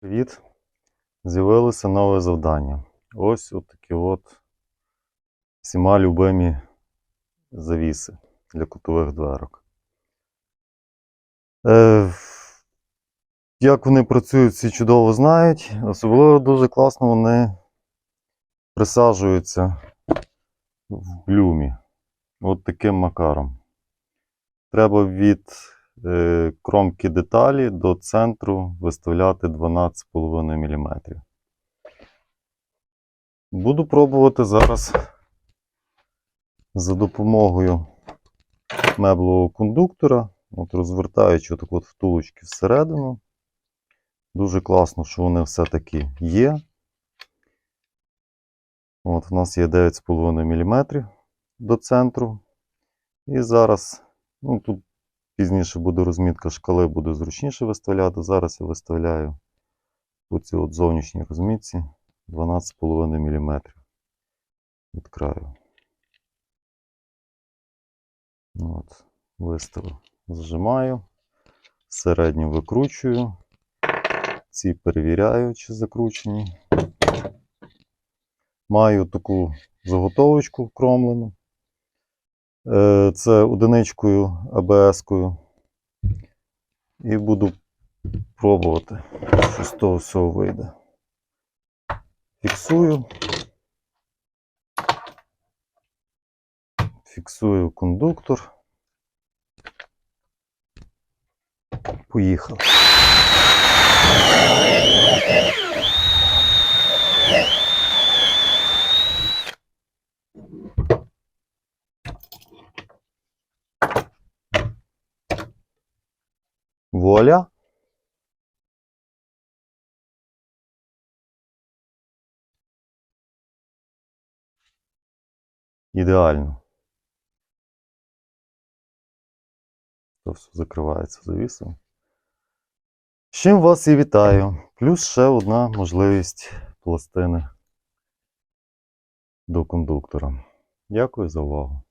Привіт! З'явилося нове завдання. Ось от такі от всіма любимі завіси для кутових дверок. Е, як вони працюють, всі чудово знають. Особливо дуже класно вони присаджуються в блюмі. От таким макаром. Треба від кромки деталі до центру виставляти 12,5 мм. Буду пробувати зараз за допомогою меблового кондуктора, от розвертаючи отак от втулочки всередину. Дуже класно, що вони все-таки є. От, у нас є 9,5 мм до центру. І зараз, ну тут пізніше буде розмітка шкали, буде зручніше виставляти. Зараз я виставляю по цій от зовнішній розмітці 12,5 мм від краю. От, виставив, зажимаю, середню викручую, ці перевіряю, чи закручені. Маю таку заготовочку вкромлену. Е, Це одиничкою АБС-кою. І буду пробувати, що з того всього вийде. Фіксую. Фіксую кондуктор. Поїхав. Вуаля. Ідеально. То все закривається завісом. З чим вас і вітаю. Плюс ще одна можливість пластини до кондуктора. Дякую за увагу.